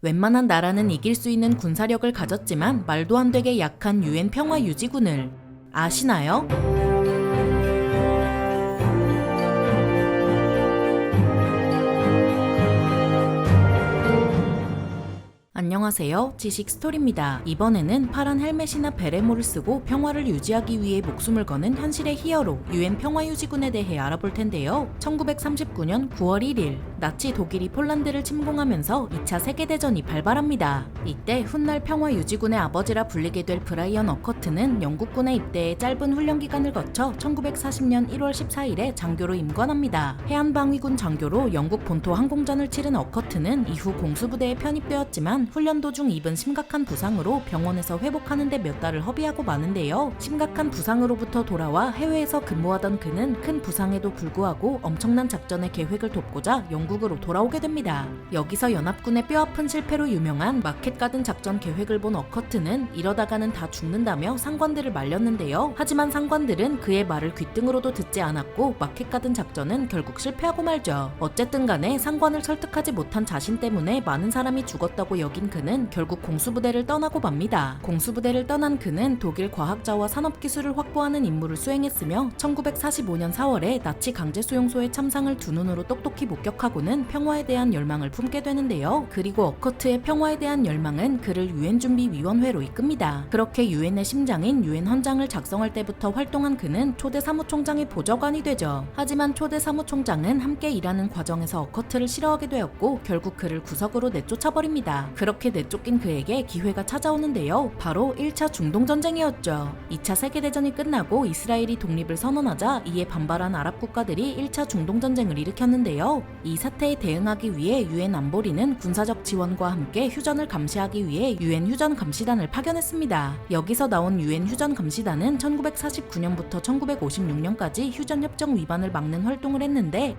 웬만한 나라는 이길 수 있는 군사력을 가졌지만 말도 안 되게 약한 유엔 평화 유지군을 아시나요? 안녕하세요. 지식 스토리입니다. 이번에는 파란 헬멧이나 베레모를 쓰고 평화를 유지하기 위해 목숨을 거는 현실의 히어로 유엔 평화유지군에 대해 알아볼 텐데요. 1939년 9월 1일 나치 독일이 폴란드를 침공하면서 2차 세계대전이 발발합니다. 이때 훗날 평화유지군의 아버지라 불리게 될 브라이언 어커트는 영국군에 입대해 짧은 훈련 기간을 거쳐 1940년 1월 14일에 장교로 임관합니다. 해안방위군 장교로 영국 본토 항공전을 치른 어커트는 이후 공수부대에 편입되었지만 훈련 도중 입은 심각한 부상으로 병원에서 회복하는 데 몇 달을 허비하고 마는데요. 심각한 부상으로부터 돌아와 해외에서 근무하던 그는 큰 부상에도 불구하고 엄청난 작전의 계획을 돕고자 영국으로 돌아오게 됩니다. 여기서 연합군의 뼈아픈 실패로 유명한 마켓 가든 작전 계획을 본 어커트는 이러다가는 다 죽는다며 상관들을 말렸는데요. 하지만 상관들은 그의 말을 귓등으로도 듣지 않았고 마켓 가든 작전은 결국 실패하고 말죠. 어쨌든 간에 상관을 설득하지 못한 자신 때문에 많은 사람이 죽었다고 여긴 그는 결국 공수부대를 떠나고 맙니다. 공수부대를 떠난 그는 독일 과학자와 산업기술을 확보하는 임무를 수행했으며 1945년 4월에 나치 강제 수용소의 참상을 두 눈으로 똑똑히 목격하고는 평화에 대한 열망을 품게 되는데요. 그리고 어커트의 평화에 대한 열망은 그를 유엔 준비 위원회로 이끕니다. 그렇게 유엔의 심장인 유엔 헌장을 작성할 때부터 활동한 그는 초대 사무총장의 보좌관이 되죠. 하지만 초대 사무총장은 함께 일하는 과정에서 어커트를 싫어하게 되었고 결국 그를 구석으로 내쫓아버립니다. 그렇게 내쫓긴 그에게 기회가 찾아오는데요. 바로 1차 중동전쟁이었죠. 2차 세계대전이 끝나고 이스라엘이 독립을 선언하자 이에 반발한 아랍 국가들이 1차 중동전쟁을 일으켰는데요. 이 사태에 대응하기 위해 유엔 안보리는 군사적 지원과 함께 휴전을 감시하기 위해 유엔 휴전 감시단을 파견했습니다. 여기서 나온 유엔 휴전 감시단은 1949년부터 1956년까지 휴전 협정 위반을 막는 활동을 했는데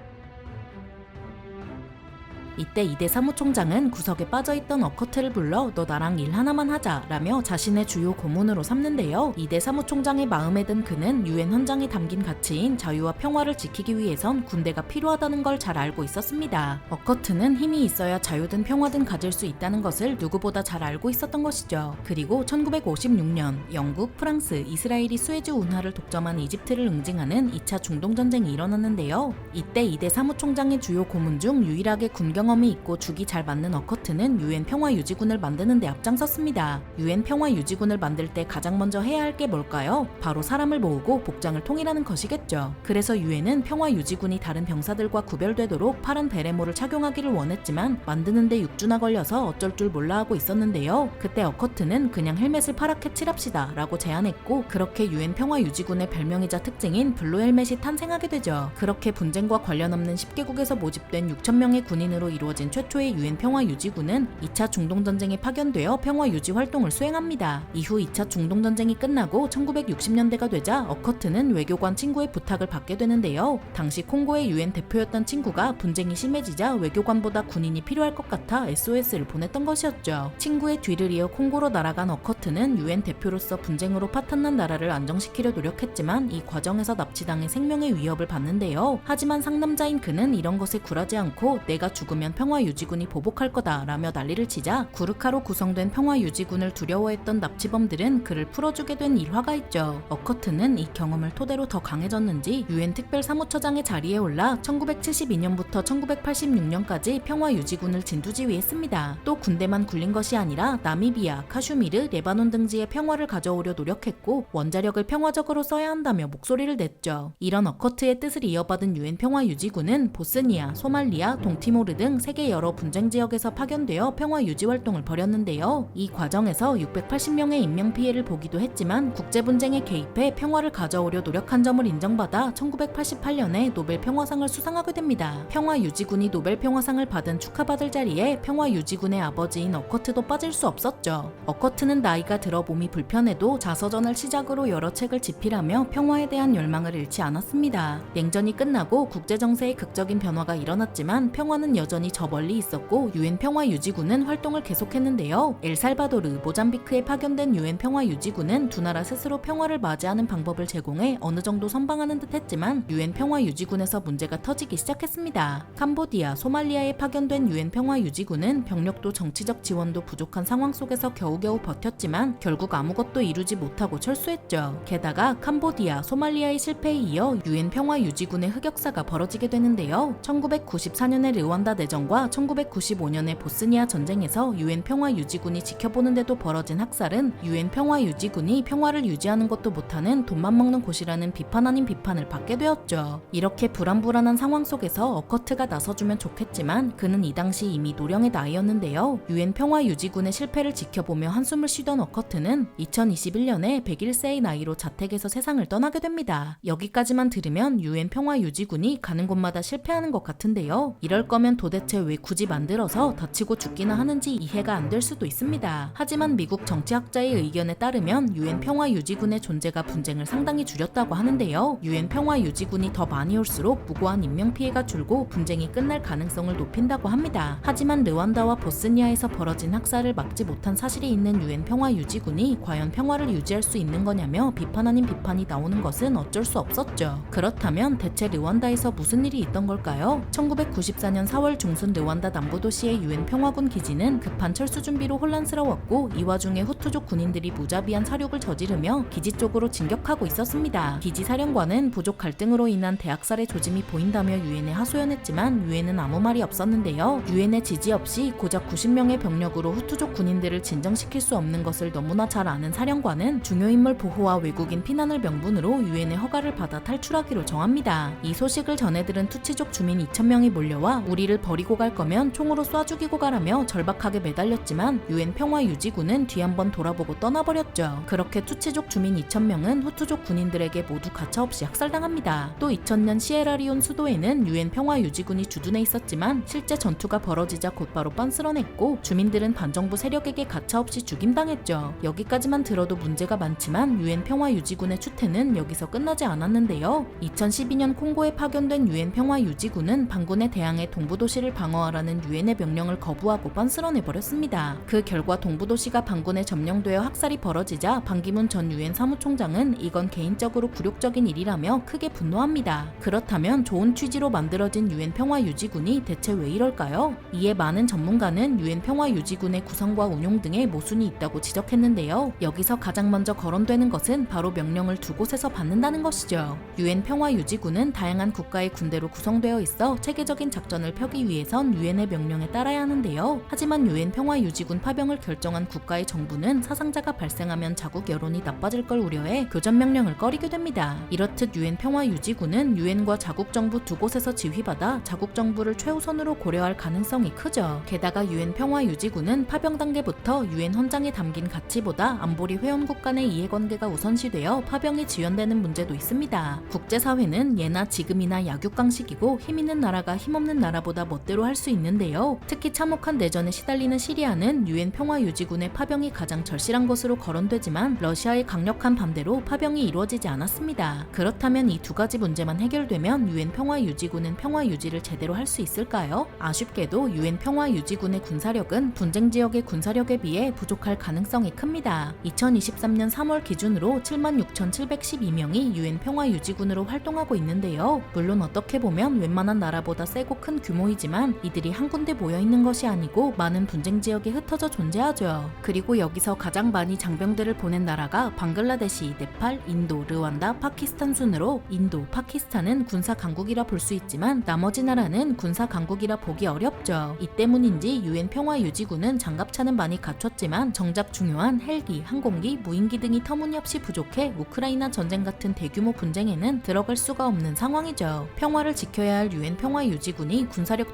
이때 이대 사무총장은 구석에 빠져있던 어커트를 불러 너 나랑 일 하나만 하자 라며 자신의 주요 고문으로 삼는데요. 이대 사무총장의 마음에 든 그는 유엔 헌장에 담긴 가치인 자유와 평화를 지키기 위해선 군대가 필요하다는 걸 잘 알고 있었습니다. 어커트는 힘이 있어야 자유든 평화든 가질 수 있다는 것을 누구보다 잘 알고 있었던 것이죠. 그리고 1956년 영국, 프랑스, 이스라엘이 수에즈 운하를 독점한 이집트를 응징하는 2차 중동전쟁이 일어났는데요. 이때 이대 사무총장의 주요 고문 중 유일하게 군경 험이 있고 죽이 잘 맞는 어커트는 유엔 평화 유지군을 만드는 데 앞장섰습니다. 유엔 평화 유지군을 만들 때 가장 먼저 해야 할 게 뭘까요? 바로 사람을 모으고 복장을 통일하는 것이겠죠. 그래서 유엔은 평화 유지군이 다른 병사들과 구별되도록 파란 베레모를 착용하기를 원했지만 만드는데 6주나 걸려서 어쩔 줄 몰라 하고 있었는데요. 그때 어커트는 그냥 헬멧을 파랗게 칠합시다 라고 제안했고 그렇게 유엔 평화 유지군의 별명이자 특징인 블루 헬멧이 탄생하게 되죠. 그렇게 분쟁과 관련 없는 10개국에서 모집된 6천명의 군인으로 이루어진 최초의 유엔 평화 유지군은 2차 중동 전쟁에 파견되어 평화 유지 활동을 수행합니다. 이후 2차 중동 전쟁이 끝나고 1960년대가 되자 어커트는 외교관 친구의 부탁을 받게 되는데요. 당시 콩고의 유엔 대표였던 친구가 분쟁이 심해지자 외교관보다 군인이 필요할 것 같아 SOS를 보냈던 것이었죠. 친구의 뒤를 이어 콩고로 날아간 어커트는 유엔 대표로서 분쟁으로 파탄난 나라를 안정시키려 노력했지만 이 과정에서 납치당해 생명의 위협을 받는데요. 하지만 상남자인 그는 이런 것에 굴하지 않고 내가 죽으면 평화 유지군이 보복할 거다 라며 난리를 치자 구르카로 구성된 평화 유지군을 두려워했던 납치범들은 그를 풀어주게 된 일화가 있죠. 어커트는 이 경험을 토대로 더 강해졌는지 유엔 특별 사무처장의 자리에 올라 1972년부터 1986년까지 평화 유지군을 진두지휘했습니다. 또 군대만 굴린 것이 아니라 나미비아, 카슈미르, 레바논 등지의 평화를 가져오려 노력했고 원자력을 평화적으로 써야 한다며 목소리를 냈죠. 이런 어커트의 뜻을 이어받은 유엔 평화 유지군은 보스니아, 소말리아, 동티모르 등 세계 여러 분쟁 지역에서 파견되어 평화 유지 활동을 벌였는데요. 이 과정에서 680명의 인명 피해를 보기도 했지만 국제 분쟁에 개입해 평화를 가져오려 노력한 점을 인정받아 1988년에 노벨 평화상을 수상하게 됩니다. 평화 유지군이 노벨 평화상을 받은 축하받을 자리에 평화 유지군의 아버지인 어커트도 빠질 수 없었죠. 어커트는 나이가 들어 몸이 불편해도 자서전을 시작으로 여러 책을 집필하며 평화에 대한 열망을 잃지 않았습니다. 냉전이 끝나고 국제 정세에 극적인 변화가 일어났지만 평화는 여전히 여전히 저 멀리 있었고 유엔 평화 유지군은 활동을 계속했는데요. 엘살바도르, 모잠비크에 파견된 유엔 평화 유지군은 두 나라 스스로 평화를 맞이하는 방법을 제공해 어느 정도 선방하는 듯했지만 유엔 평화 유지군에서 문제가 터지기 시작했습니다. 캄보디아, 소말리아에 파견된 유엔 평화 유지군은 병력도 정치적 지원도 부족한 상황 속에서 겨우겨우 버텼지만 결국 아무것도 이루지 못하고 철수했죠. 게다가 캄보디아, 소말리아의 실패에 이어 유엔 평화 유지군의 흑역사가 벌어지게 되는데요. 1994년의 르완다 내 전과 1995년의 보스니아 전쟁에서 유엔 평화 유지군이 지켜보는데도 벌어진 학살은 유엔 평화 유지군이 평화를 유지하는 것도 못하는 돈만 먹는 곳이라는 비판 아닌 비판을 받게 되었죠. 이렇게 불안불안한 상황 속에서 어커트가 나서주면 좋겠지만 그는 이 당시 이미 노령의 나이였는데요. 유엔 평화 유지군의 실패를 지켜보며 한숨을 쉬던 어커트는 2021년에 101세의 나이로 자택에서 세상을 떠나게 됩니다. 여기까지만 들으면 유엔 평화 유지군이 가는 곳마다 실패하는 것 같은데요. 이럴 거면 도대체 왜 굳이 만들어서 다치고 죽기나 하는지 이해가 안 될 수도 있습니다. 하지만 미국 정치학자의 의견에 따르면 유엔 평화 유지군의 존재가 분쟁을 상당히 줄였다고 하는데요. 유엔 평화 유지군이 더 많이 올수록 무고한 인명 피해가 줄고 분쟁이 끝날 가능성을 높인다고 합니다. 하지만 르완다와 보스니아에서 벌어진 학살을 막지 못한 사실이 있는 유엔 평화 유지군이 과연 평화를 유지할 수 있는 거냐며 비판 아닌 비판이 나오는 것은 어쩔 수 없었죠. 그렇다면 대체 르완다에서 무슨 일이 있던 걸까요? 1994년 4월 중순 르완다 남부 도시의 유엔 평화군 기지는 급한 철수 준비로 혼란스러웠고 이 와중에 후투족 군인들이 무자비한 사륙을 저지르며 기지 쪽으로 진격하고 있었습니다. 기지 사령관은 부족 갈등으로 인한 대학살의 조짐이 보인다며 유엔에 하소연했지만 유엔은 아무 말이 없었는데요. 유엔의 지지 없이 고작 90명의 병력으로 후투족 군인들을 진정시킬 수 없는 것을 너무나 잘 아는 사령관은 중요인물 보호와 외국인 피난을 명분으로 유엔의 허가를 받아 탈출하기로 정합니다. 이 소식을 전해들은 투치족 주민 2,000명이 몰려와 우리를 버리 고 갈 거면 총으로 쏴 죽이고 가라며 절박하게 매달렸지만 유엔 평화 유지군은 뒤 한번 돌아보고 떠나버렸죠. 그렇게 투치족 주민 2,000명은 후투족 군인들에게 모두 가차없이 학살당합니다. 또 2000년 시에라리온 수도에는 유엔 평화 유지군이 주둔해 있었지만 실제 전투가 벌어지자 곧바로 빤스러냈고 주민들은 반정부 세력에게 가차없이 죽임당했죠. 여기까지만 들어도 문제가 많지만 유엔 평화 유지군의 추태는 여기서 끝나지 않았는데요. 2012년 콩고에 파견된 유엔 평화 유지군은 반군에 대항해 동부도시를 방어하라는 유엔의 명령을 거부하고 빤스러내 버렸습니다. 그 결과 동부도시가 반군에 점령되어 학살이 벌어지자 반기문 전 유엔 사무총장은 이건 개인적으로 굴욕적인 일이라며 크게 분노합니다. 그렇다면 좋은 취지로 만들어진 유엔 평화 유지군이 대체 왜 이럴까요? 이에 많은 전문가는 유엔 평화 유지군의 구성과 운용 등에 모순이 있다고 지적했는데요. 여기서 가장 먼저 거론되는 것은 바로 명령을 두 곳에서 받는다는 것이죠. 유엔 평화 유지군은 다양한 국가의 군대로 구성되어 있어 체계적인 작전을 펴기 위해 선 유엔의 명령에 따라야 하는데요. 하지만 유엔 평화 유지군 파병을 결정한 국가의 정부는 사상자가 발생하면 자국 여론이 나빠질 걸 우려해 교전 명령을 꺼리게 됩니다. 이렇듯 유엔 평화 유지군은 유엔과 자국 정부 두 곳에서 지휘받아 자국 정부를 최우선으로 고려할 가능성이 크죠. 게다가 유엔 평화 유지군은 파병 단계부터 유엔 헌장에 담긴 가치보다 안보리 회원국 간의 이해관계가 우선시되어 파병이 지연되는 문제도 있습니다. 국제사회는 예나 지금이나 약육강식이고 힘 있는 나라가 힘없는 나라보다 멋대로 할 수 있는데요. 특히 참혹한 내전에 시달리는 시리아는 유엔 평화 유지군의 파병이 가장 절실한 것으로 거론되지만 러시아의 강력한 반대로 파병이 이루어지지 않았습니다. 그렇다면 이 두 가지 문제만 해결되면 유엔 평화 유지군은 평화 유지를 제대로 할 수 있을까요? 아쉽게도 유엔 평화 유지군의 군사력은 분쟁 지역의 군사력에 비해 부족할 가능성이 큽니다. 2023년 3월 기준으로 76,712명이 유엔 평화 유지군으로 활동하고 있는데요. 물론 어떻게 보면 웬만한 나라보다 세고 큰 규모이지만 이들이 한 군데 모여 있는 것이 아니고 많은 분쟁 지역에 흩어져 존재하죠. 그리고 여기서 가장 많이 장병들을 보낸 나라가 방글라데시, 네팔, 인도, 르완다, 파키스탄 순으로 인도, 파키스탄은 군사 강국이라 볼 수 있지만 나머지 나라는 군사 강국이라 보기 어렵죠. 이 때문인지 유엔 평화 유지군은 장갑차는 많이 갖췄지만 정작 중요한 헬기, 항공기, 무인기 등이 터무니없이 부족해 우크라이나 전쟁 같은 대규모 분쟁에는 들어갈 수가 없는 상황이죠. 평화를 지켜야 할 유엔 평화 유지군이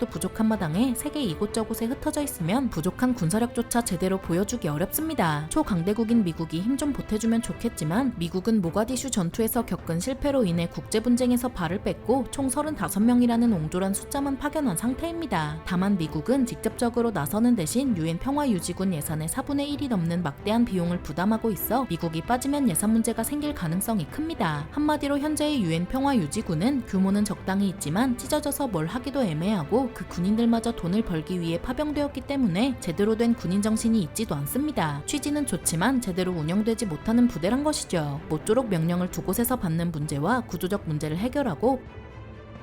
군사력도 부족한 마당에 세계 이곳저곳에 흩어져 있으면 부족한 군사력조차 제대로 보여주기 어렵습니다. 초강대국인 미국이 힘 좀 보태주면 좋겠지만 미국은 모가디슈 전투에서 겪은 실패로 인해 국제 분쟁에서 발을 뺐고 총 35명이라는 옹졸한 숫자만 파견한 상태입니다. 다만 미국은 직접적으로 나서는 대신 유엔 평화 유지군 예산의 4분의 1이 넘는 막대한 비용을 부담하고 있어 미국이 빠지면 예산 문제가 생길 가능성이 큽니다. 한마디로 현재의 유엔 평화 유지군은 규모는 적당히 있지만 찢어져서 뭘 하기도 애매하고 그 군인들마저 돈을 벌기 위해 파병되었기 때문에 제대로 된 군인 정신이 있지도 않습니다. 취지는 좋지만 제대로 운영되지 못하는 부대란 것이죠. 모쪼록 명령을 두 곳에서 받는 문제와 구조적 문제를 해결하고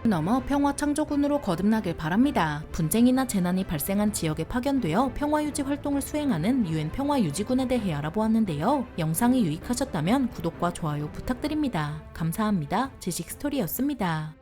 넘어 평화 창조군으로 거듭나길 바랍니다. 분쟁이나 재난이 발생한 지역에 파견되어 평화 유지 활동을 수행하는 유엔 평화 유지군에 대해 알아보았는데요. 영상이 유익하셨다면 구독과 좋아요 부탁드립니다. 감사합니다. 지식 스토리였습니다.